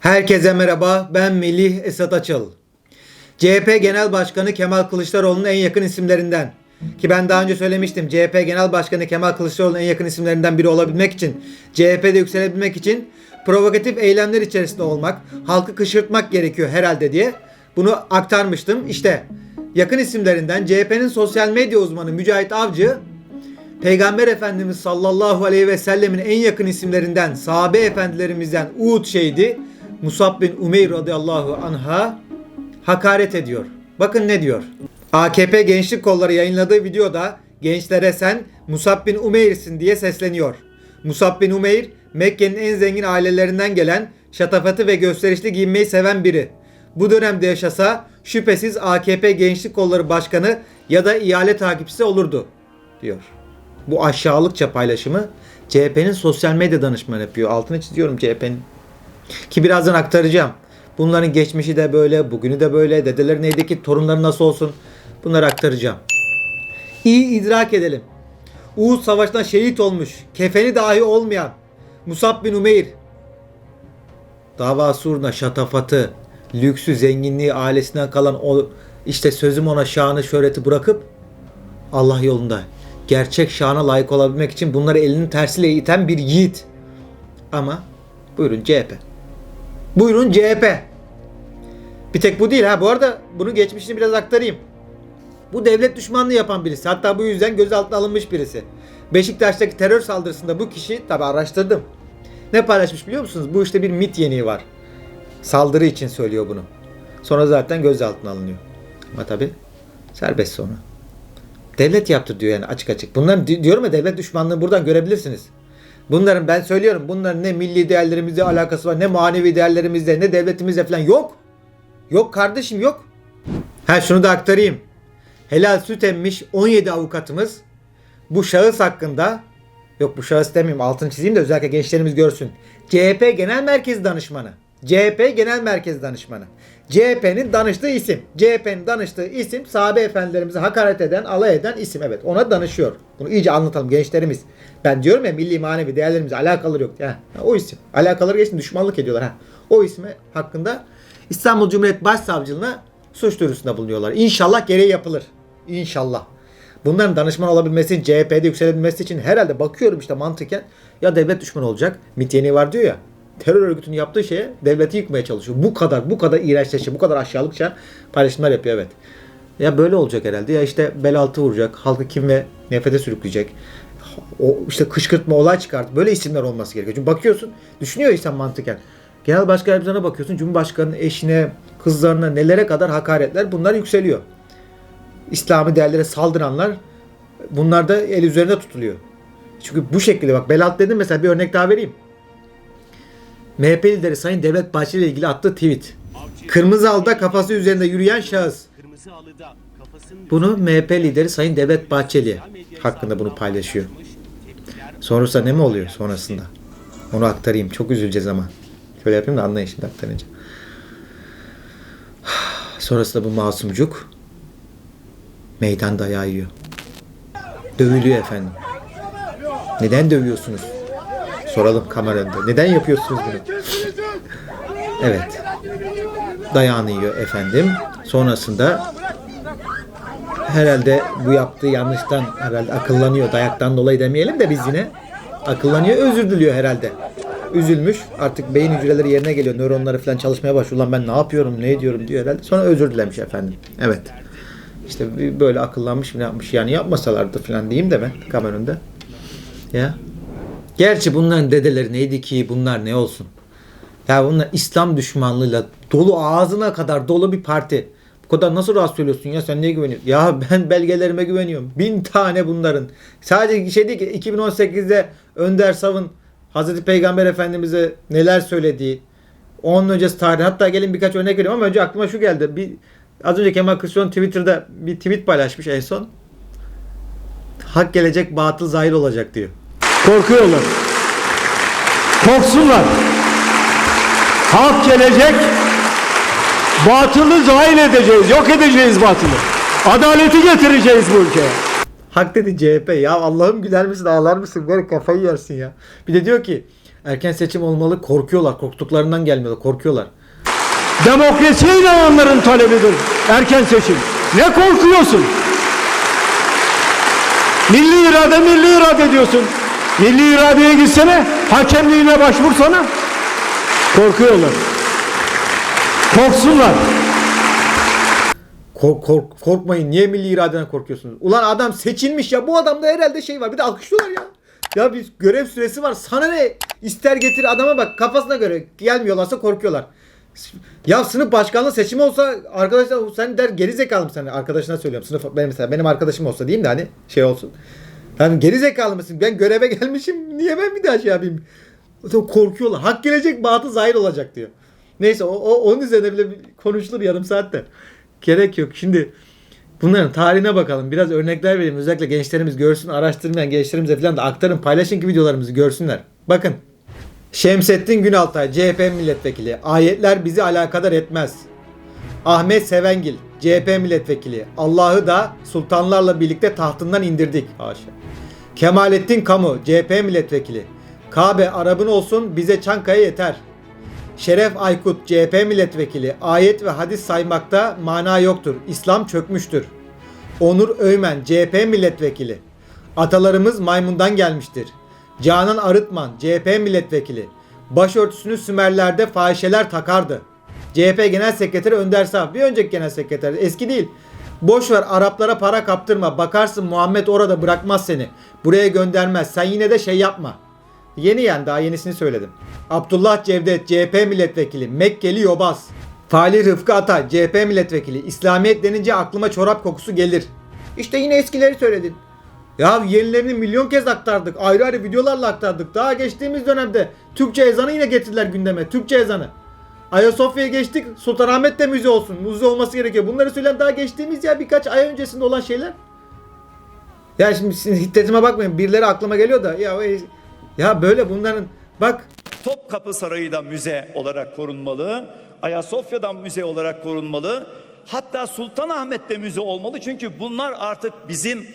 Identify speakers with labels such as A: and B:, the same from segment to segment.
A: Herkese merhaba, ben Melih Esat Açıl. CHP Genel Başkanı Kemal Kılıçdaroğlu'nun en yakın isimlerinden. Ki ben daha önce söylemiştim, CHP Genel Başkanı Kemal Kılıçdaroğlu'nun en yakın isimlerinden biri olabilmek için, CHP'de yükselebilmek için provokatif eylemler içerisinde olmak, halkı kışırtmak gerekiyor herhalde diye bunu aktarmıştım. İşte yakın isimlerinden CHP'nin sosyal medya uzmanı Mücahit Avcı, Peygamber Efendimiz sallallahu aleyhi ve sellemin en yakın isimlerinden sahabe efendilerimizden Uğud Şeydi Musab bin Umeyr radıyallahu anha hakaret ediyor. Bakın ne diyor. AKP Gençlik Kolları yayınladığı videoda gençlere sen Musab bin Umeyr'sin diye sesleniyor. Musab bin Umeyr Mekke'nin en zengin ailelerinden gelen şatafatı ve gösterişli giyinmeyi seven biri. Bu dönemde yaşasa şüphesiz AKP Gençlik Kolları Başkanı ya da ihale takipçisi olurdu diyor. Bu aşağılıkça paylaşımı CHP'nin sosyal medya danışmanı yapıyor. Altını çiziyorum CHP'nin. Ki birazdan aktaracağım. Bunların geçmişi de böyle, bugünü de böyle, dedeleri neydi ki, torunları nasıl olsun bunları aktaracağım. İyi idrak edelim. Uğuz Savaşı'nda şehit olmuş, kefeni dahi olmayan Musab bin Umeyr, dava suruna şatafatı, lüksü, zenginliği ailesinden kalan o işte sözüm ona şanı, şöhreti bırakıp Allah yolunda gerçek şana layık olabilmek için bunları elinin tersiyle iten bir yiğit. Ama buyurun CHP. Buyurun CHP. Bir tek bu değil ha. Bu arada bunun geçmişini biraz aktarayım. Bu devlet düşmanlığı yapan birisi. Hatta bu yüzden gözaltına alınmış birisi. Beşiktaş'taki terör saldırısında bu kişi tabi araştırdım. Ne paylaşmış biliyor musunuz? Bu işte bir mit yeniği var. Saldırı için söylüyor bunu. Sonra zaten gözaltına alınıyor. Ama tabi serbest sonra. Devlet yaptı diyor yani açık açık. Bunların di- diyorum ya devlet düşmanlığını buradan görebilirsiniz. Bunların ben söylüyorum bunların ne milli değerlerimizle alakası var ne manevi değerlerimizle ne devletimizle falan yok. Yok kardeşim yok. Ha şunu da aktarayım. Helal süt emmiş 17 avukatımız bu şahıs hakkında yok bu şahıs demeyeyim altını çizeyim de özellikle gençlerimiz görsün. CHP Genel Merkez Danışmanı. CHP Genel Merkez Danışmanı. CHP'nin danıştığı isim. CHP'nin danıştığı isim sahabe efendilerimize hakaret eden, alay eden isim. Evet ona danışıyor. Bunu iyice anlatalım gençlerimiz. Ben diyorum ya milli manevi değerlerimizle alakaları yok. Ha, o isim. Alakaları geçsin düşmanlık ediyorlar. Ha. O ismi hakkında İstanbul Cumhuriyet Başsavcılığına suç duyurusunda bulunuyorlar. İnşallah gereği yapılır. İnşallah. Bunların danışman olabilmesi, CHP'de yükselebilmesi için herhalde bakıyorum işte mantıken ya devlet düşmanı olacak. MİT var diyor ya. Terör örgütünün yaptığı şeye devleti yıkmaya çalışıyor. Bu kadar, bu kadar iğrençleşe, bu kadar aşağılıkça paylaşımlar yapıyor evet. Ya böyle olacak herhalde. Ya işte bel altı vuracak, halkı kim ve nefrete sürükleyecek. O işte kışkırtma olay çıkarttı. Böyle isimler olması gerekiyor. Çünkü bakıyorsun, düşünüyor insan mantıken. Genel başkan yardımcısına bakıyorsun. Cumhurbaşkanının eşine, kızlarına nelere kadar hakaretler bunlar yükseliyor. İslami değerlere saldıranlar bunlar da el üzerinde tutuluyor. Çünkü bu şekilde bak bel altı dedim mesela bir örnek daha vereyim. MHP lideri Sayın Devlet Bahçeli ile ilgili attığı tweet. Kırmızı halıda kafası üzerinde yürüyen şahıs. Bunu MHP lideri Sayın Devlet Bahçeli hakkında bunu paylaşıyor. Sonrasında ne mi oluyor sonrasında? Onu aktarayım. Çok üzüleceğiz ama. Şöyle yapayım da anlayın şimdi aktarınca. Sonrasında bu masumcuk meydan dayağı yiyor. Dövülüyor efendim. Neden dövüyorsunuz? Soralım kamera önünde. Neden yapıyorsunuz bunu? Evet. Dayağını yiyor efendim. Sonrasında herhalde bu yaptığı yanlıştan herhalde akıllanıyor. Dayaktan dolayı demeyelim de biz yine akıllanıyor. Özür diliyor herhalde. Üzülmüş. Artık beyin hücreleri yerine geliyor. Nöronları falan çalışmaya başlıyor. Ulan ben ne yapıyorum, ne ediyorum diyor herhalde. Sonra özür dilemiş efendim. Evet. İşte böyle akıllanmış mı yapmış. Yani yapmasalardı falan diyeyim de ben kamera önünde. Ya. Gerçi bunların dedeleri neydi ki bunlar ne olsun. Ya bunlar İslam düşmanlığıyla dolu ağzına kadar dolu bir parti. Kadar nasıl rahat söylüyorsun ya sen neye güveniyorsun? Ya ben belgelerime güveniyorum. Bin tane bunların. Sadece şey değil ki 2018'de Önder Sav'ın Hazreti Peygamber Efendimiz'e neler söylediği. Onun öncesi tarih. Hatta gelin birkaç örnek vereyim ama önce aklıma şu geldi. Bir, az önce Kemal Kılıçdaroğlu Twitter'da bir tweet paylaşmış en son. Hak gelecek batıl zahir olacak diyor.
B: Korkuyorlar. Korksunlar. Hak gelecek. Batılı zahil edeceğiz. Yok edeceğiz batılı. Adaleti getireceğiz bu ülkeye.
A: Hak dedi CHP. Ya Allah'ım güler misin ağlar mısın? Böyle kafayı yersin ya. Bir de diyor ki Erken seçim olmalı. Korkuyorlar. Korktuklarından gelmiyorlar. Korkuyorlar.
B: Demokrasiye inananların talebidir erken seçim. Ne korkuyorsun? Milli irade milli irade diyorsun. Milli iradeye gitsene, hakemliğine başvursana. Korkuyorlar. Korksunlar.
A: Kork, kork, korkmayın. Niye milli iradeden korkuyorsunuz? Ulan adam seçilmiş ya. Bu adamda herhalde şey var. Bir de alkışlıyorlar ya. Ya bir görev süresi var. Sana ne? İster getir adama bak. Kafasına göre gelmiyorlarsa korkuyorlar. Ya sınıf başkanlığı seçimi olsa arkadaşlar sen der geri zekalı mısın? Hani arkadaşına söylüyorum. Sınıf benim mesela benim arkadaşım olsa diyeyim de hani şey olsun. Yani geri zekalı mısın? Ben göreve gelmişim. Niye ben bir daha şey yapayım? Korkuyorlar. Hak gelecek, batı zahir olacak diyor. Neyse o, o onun üzerine bile konuşulur yarım saatte. Gerek yok. Şimdi bunların tarihine bakalım. Biraz örnekler vereyim. Özellikle gençlerimiz görsün. Araştırmayan gençlerimize falan da aktarın. Paylaşın ki videolarımızı görsünler. Bakın. Şemsettin Günaltay CHP milletvekili. Ayetler bizi alakadar etmez. Ahmet Sevengil CHP milletvekili. Allah'ı da sultanlarla birlikte tahtından indirdik. Haşa. Kemalettin Kamu CHP milletvekili. Kabe Arap'ın olsun bize Çankaya yeter. Şeref Aykut CHP milletvekili ayet ve hadis saymakta mana yoktur. İslam çökmüştür. Onur Öymen CHP milletvekili. Atalarımız maymundan gelmiştir. Canan Arıtman CHP milletvekili. Başörtüsünü Sümerlerde fahişeler takardı. CHP Genel Sekreteri Önder Sağ. Bir önceki Genel Sekreter. Eski değil. Boş ver Araplara para kaptırma. Bakarsın Muhammed orada bırakmaz seni. Buraya göndermez. Sen yine de şey yapma. Yeni yani daha yenisini söyledim. Abdullah Cevdet CHP milletvekili Mekkeli Yobaz. Fali Rıfkı Atay CHP milletvekili. İslamiyet denince aklıma çorap kokusu gelir. İşte yine eskileri söyledin. Ya yenilerini milyon kez aktardık. Ayrı ayrı videolarla aktardık. Daha geçtiğimiz dönemde Türkçe ezanı yine getirdiler gündeme. Türkçe ezanı. Ayasofya'ya geçtik. Sultanahmet de müze olsun. Müze olması gerekiyor. Bunları söyleyen daha geçtiğimiz ya birkaç ay öncesinde olan şeyler. Ya şimdi sizin hiddetime bakmayın. Birileri aklıma geliyor da ya ya böyle bunların bak
C: Topkapı Sarayı da müze olarak korunmalı. Ayasofya'dan müze olarak korunmalı. Hatta Sultanahmet'te müze olmalı. Çünkü bunlar artık bizim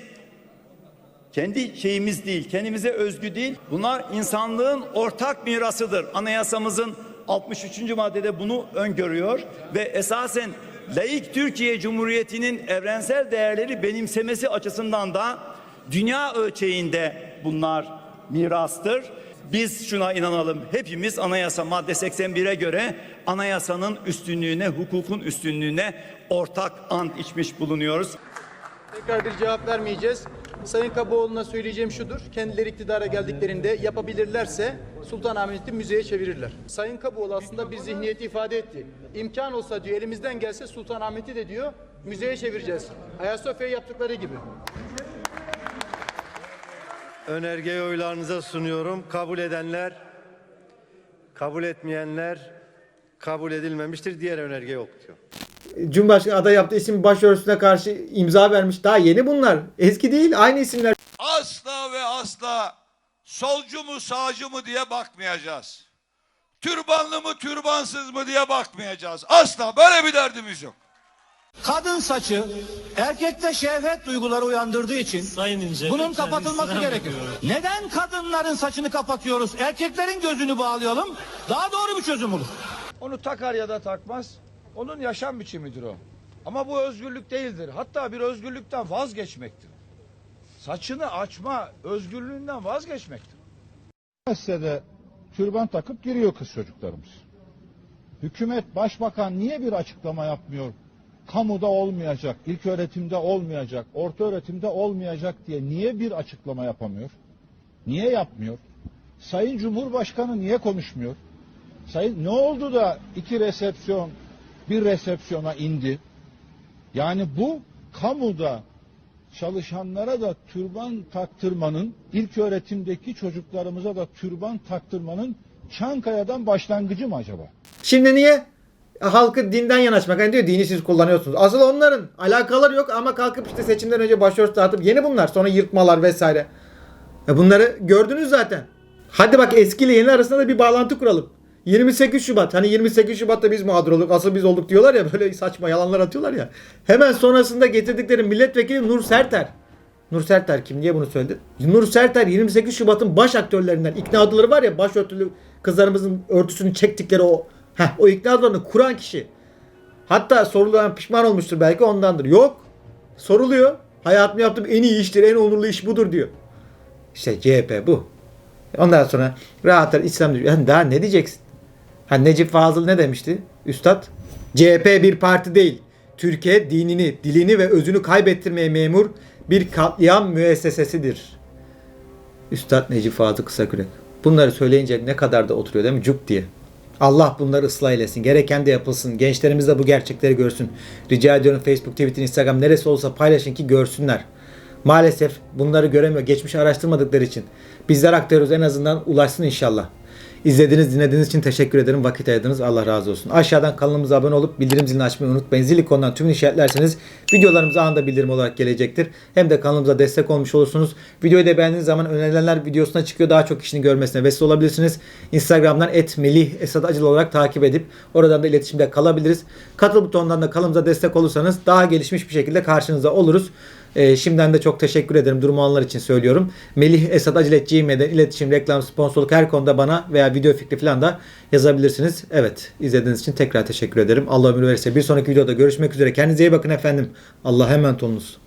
C: kendi şeyimiz değil, kendimize özgü değil. Bunlar insanlığın ortak mirasıdır. Anayasamızın 63. maddede bunu öngörüyor ve esasen laik Türkiye Cumhuriyeti'nin evrensel değerleri benimsemesi açısından da dünya ölçeğinde bunlar mirastır. Biz şuna inanalım. Hepimiz anayasa madde 81'e göre anayasanın üstünlüğüne, hukukun üstünlüğüne ortak ant içmiş bulunuyoruz.
D: Tekrar bir cevap vermeyeceğiz. Sayın Kaboğlu'na söyleyeceğim şudur. Kendileri iktidara geldiklerinde yapabilirlerse Sultanahmet'i müzeye çevirirler. Sayın Kaboğlu aslında bir zihniyeti ifade etti. İmkan olsa diyor elimizden gelse Sultanahmet'i de diyor müzeye çevireceğiz. Ayasofya'ya yaptıkları gibi.
E: Önergeyi oylarınıza sunuyorum. Kabul edenler, kabul etmeyenler kabul edilmemiştir. Diğer önerge yok diyor.
A: Cumhurbaşkanı aday yaptığı isim başörtüsüne karşı imza vermiş. Daha yeni bunlar. Eski değil. Aynı isimler.
F: asla ve asla solcu mu sağcı mı diye bakmayacağız. Türbanlı mı türbansız mı diye bakmayacağız. Asla böyle bir derdimiz yok.
G: Kadın saçı erkekte şehvet duyguları uyandırdığı için bunun kapatılması gerekiyor. Neden kadınların saçını kapatıyoruz? Erkeklerin gözünü bağlayalım. Daha doğru bir çözüm olur.
H: Onu takar ya da takmaz. Onun yaşam biçimidir o. Ama bu özgürlük değildir. Hatta bir özgürlükten vazgeçmektir. Saçını açma özgürlüğünden vazgeçmektir.
I: Üniversitede türban takıp giriyor kız çocuklarımız. Hükümet, başbakan niye bir açıklama yapmıyor? Kamuda olmayacak, ilk öğretimde olmayacak, orta öğretimde olmayacak diye niye bir açıklama yapamıyor? Niye yapmıyor? Sayın Cumhurbaşkanı niye konuşmuyor? Sayın ne oldu da iki resepsiyon bir resepsiyona indi? Yani bu kamuda çalışanlara da türban taktırmanın, ilk öğretimdeki çocuklarımıza da türban taktırmanın Çankaya'dan başlangıcı mı acaba?
A: Şimdi niye? Halkı dinden yanaşmak. Hani diyor dini siz kullanıyorsunuz. Asıl onların alakaları yok ama kalkıp işte seçimden önce başörtüsü atıp yeni bunlar. Sonra yırtmalar vesaire. E bunları gördünüz zaten. Hadi bak eski ile yeni arasında da bir bağlantı kuralım. 28 Şubat. Hani 28 Şubat'ta biz mağdur olduk. Asıl biz olduk diyorlar ya. Böyle saçma yalanlar atıyorlar ya. Hemen sonrasında getirdikleri milletvekili Nur Serter. Nur Serter kim diye bunu söyledi. Nur Serter 28 Şubat'ın baş aktörlerinden. İkna adaları var ya başörtülü kızlarımızın örtüsünü çektikleri o. Heh, o ikna adalarını kuran kişi. Hatta sorulayan pişman olmuştur belki ondandır. Yok. Soruluyor. Hayatımda yaptığım en iyi iştir, en onurlu iş budur diyor. İşte CHP bu. Ondan sonra rahatlar İslam diyor. Yani daha ne diyeceksin? Ha Necip Fazıl ne demişti? Üstad. CHP bir parti değil. Türkiye dinini, dilini ve özünü kaybettirmeye memur bir katliam müessesesidir. Üstad Necip Fazıl Kısakürek. Bunları söyleyince ne kadar da oturuyor değil mi? Cuk diye. Allah bunları ıslah eylesin. Gereken de yapılsın. Gençlerimiz de bu gerçekleri görsün. Rica ediyorum Facebook, Twitter, Instagram neresi olsa paylaşın ki görsünler. Maalesef bunları göremiyor. Geçmiş araştırmadıkları için. Bizler aktarıyoruz en azından ulaşsın inşallah. İzlediğiniz, dinlediğiniz için teşekkür ederim. Vakit ayırdınız. Allah razı olsun. Aşağıdan kanalımıza abone olup bildirim zilini açmayı unutmayın. Zil ikonundan tümünü işaretlerseniz videolarımız anında bildirim olarak gelecektir. Hem de kanalımıza destek olmuş olursunuz. Videoyu da beğendiğiniz zaman önerilenler videosuna çıkıyor. Daha çok kişinin görmesine vesile olabilirsiniz. Instagram'dan et Melih Esad Acıl olarak takip edip oradan da iletişimde kalabiliriz. Katıl butonundan da kanalımıza destek olursanız daha gelişmiş bir şekilde karşınızda oluruz. Ee, şimdiden de çok teşekkür ederim durumu olanlar için söylüyorum. Melih Esad Acilet iletişim, reklam, sponsorluk her konuda bana veya video fikri falan da yazabilirsiniz. Evet izlediğiniz için tekrar teşekkür ederim. Allah ömür verirse bir sonraki videoda görüşmek üzere. Kendinize iyi bakın efendim. Allah'a emanet olunuz.